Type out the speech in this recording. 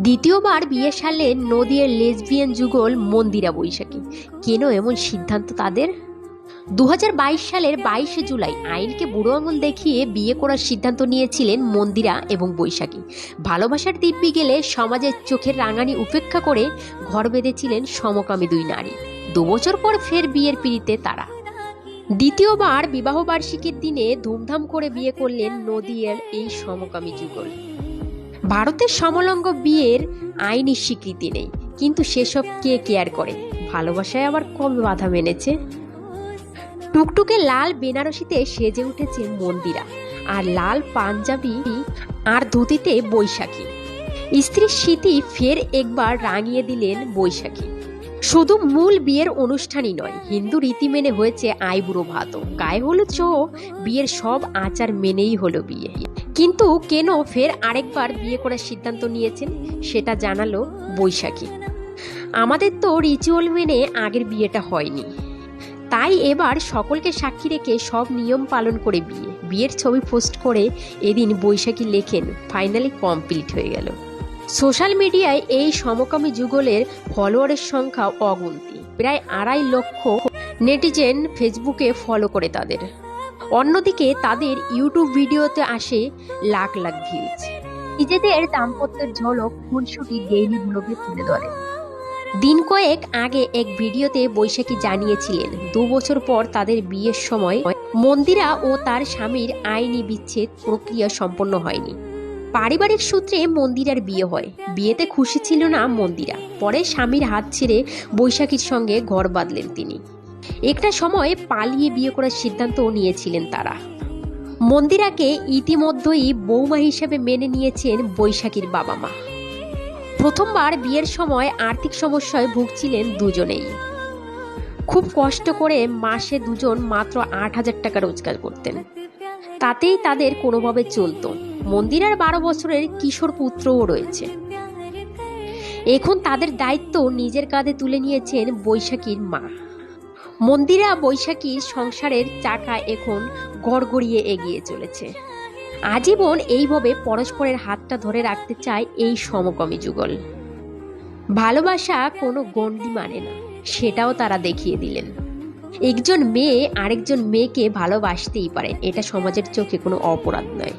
দ্বিতীয়বার বিয়ে সালে নদীর লেসবিয়ান যুগল মন্দিরা বৈশাখী। কেন এমন সিদ্ধান্ত তাদের? দু হাজার বাইশ সালের বাইশে জুলাই আইনকে বুড়ো আঙুল দেখিয়ে বিয়ে করার সিদ্ধান্ত নিয়েছিলেন মন্দিরা এবং বৈশাখী। ভালোবাসার দিব্যি গেলে সমাজের চোখের রাঙানি উপেক্ষা করে ঘর বেঁধেছিলেন সমকামী দুই নারী। দুবছর পর ফের বিয়ের পিড়িতে তারা। দ্বিতীয়বার বিবাহবার্ষিকীর দিনে ধুমধাম করে বিয়ে করলেন নদীয়ার এই সমকামী যুগল। ভারতের সমলঙ্গ বিয়ের আইনি স্বীকৃতি নেই। কিন্তু সেসব কে কেয়ার করে? ভালোবাসায় আবার কবে বাধা মেনেছে? টুকটুকে লাল বেনারসিতে সেজে উঠেছে মন্দিরা, আর লাল পাঞ্জাবি আর ধুতিতে বৈশাখী। স্ত্রীর স্মৃতি ফের একবার রাঙিয়ে দিলেন বৈশাখী। শুধু মূল বিয়ের অনুষ্ঠানই নয়, হিন্দু রীতি মেনে হয়েছে আইবুড়ো ভাতও। গায়ে হলুদ সহ বিয়ের সব আচার মেনেই হলো বিয়ে। কিন্তু কেন ফের আরেকবার বিয়ে করার সিদ্ধান্ত নিয়েছেন সেটা জানালো বৈশাখী। আমাদের তো রিচুয়াল মেনে আগের বিয়েটা হয়নি। তাই এবার সকলকে সাক্ষী রেখে সব নিয়ম পালন করে বিয়ে। বিয়ের ছবি পোস্ট করে এদিন বৈশাখী লেখেন, ফাইনালি কমপ্লিট হয়ে গেল। সোশ্যাল মিডিয়ায় এই সমকামী যুগলের ফলোয়ারের সংখ্যা অগুন্তি। প্রায় আড়াই লক্ষ নেটিজেন ফেসবুকে ফলো করে তাদের। অন্যদিকে তাদের ইউটিউব ভিডিওতে আসে লাখ লাখ ভিউজ নিজেদের দাম্পত্যের ঝলক খুনসুটি ডেইলি ব্লগে তুলে ধরে। দিন কয়েক আগে এক ভিডিওতে বৈশাখী জানিয়েছিলেন, দু বছর পর তাদের বিয়ের সময় মন্দিরা ও তার স্বামীর আইনি বিচ্ছেদ প্রক্রিয়া সম্পন্ন হয়নি। পারিবারিক সূত্রে মন্দিরার বিয়ে হয়। বিয়েতে খুশি ছিল না মন্দিরা। পরে স্বামীর হাত ছেড়ে বৈশাখীর সঙ্গে ঘর বাঁধলেন তিনি। একটা সময় পালিয়ে বিয়ে করার সিদ্ধান্ত নিয়েছিলেন তারা। মন্দিরাকে ইতিমধ্যেই বৌমা হিসেবে মেনে নিয়েছেন বৈশাখীর বাবা মা প্রথমবার বিয়ের সময় আর্থিক সমস্যায় ভুগছিলেন দুজনেই। খুব কষ্ট করে মাসে দুজন মাত্র আট হাজার টাকা রোজগার করতেন। তাতেই তাদের কোনোভাবে চলতো। মন্দিরার বারো বছরের কিশোর পুত্রও রয়েছে। এখন তাদের দায়িত্ব নিজের কাঁধে তুলে নিয়েছেন বৈশাখীর মা। মন্দিরা বৈশাখীর সংসারের চাকা এখন গড়গড়িয়ে এগিয়ে চলেছে। আজীবন এইভাবে পরস্পরের হাতটা ধরে রাখতে চায় এই সমকমী যুগল। ভালোবাসা কোনো গণ্ডি মানে না, সেটাও তারা দেখিয়ে দিলেন। একজন মেয়ে আরেকজন মেয়েকে ভালোবাসতেই পারেন এটা সমাজের চোখে কোনো অপরাধ নয়।